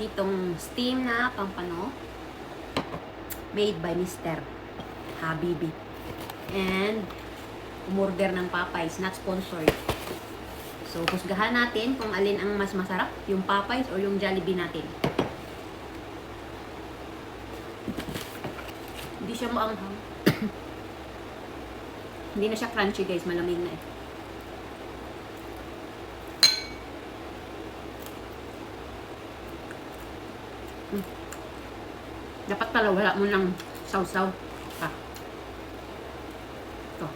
ditong steam na pampano. Made by Mr. Habibi. And umorder ng Popeyes, not sponsored. So, husgahan natin kung alin ang mas masarap, yung Popeyes o yung Jollibee natin. Hindi siya maanghang. Hindi na siya crunchy guys, malamig na eh. Dapat pala wala mo ng sausaw. Pa. Ito.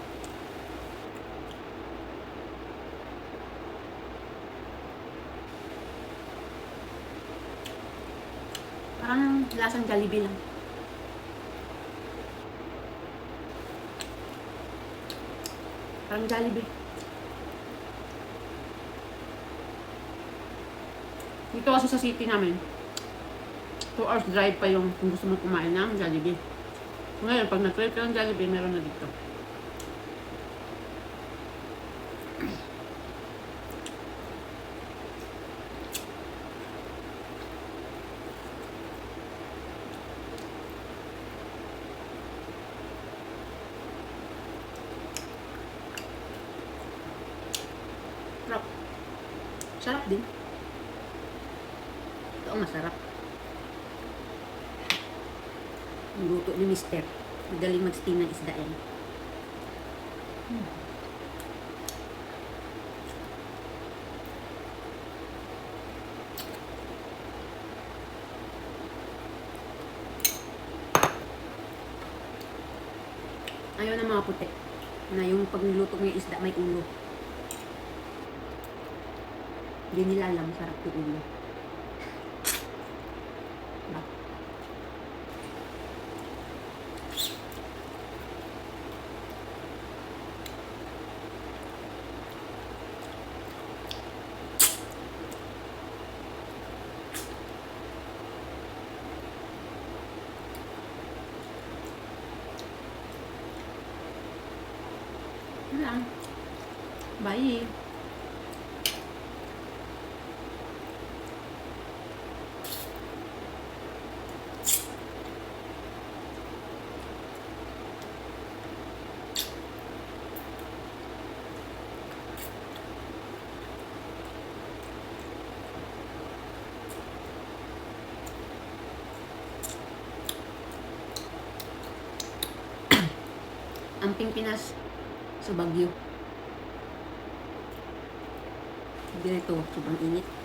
Parang lasang Jollibee lang. Parang Jollibee. Dito kasi sa city namin, 2 hours drive pa yung kung gusto mo kumain ng Jollibee. Ngayon, pag nag-try ka ng Jollibee, meron na dito. Sarap. Sarap din. Ito ang masarap. Ang luto ni Mister. Magaling mag-steam ng isda yan. Hmm. Ayaw ng mga puti. Na yung pag niluto mo yung isda may ulo. Hindi nila alam, sarap yung ulo. Lang. Bye. ang Pilipinas sa Baguio. Dito, sobrang init.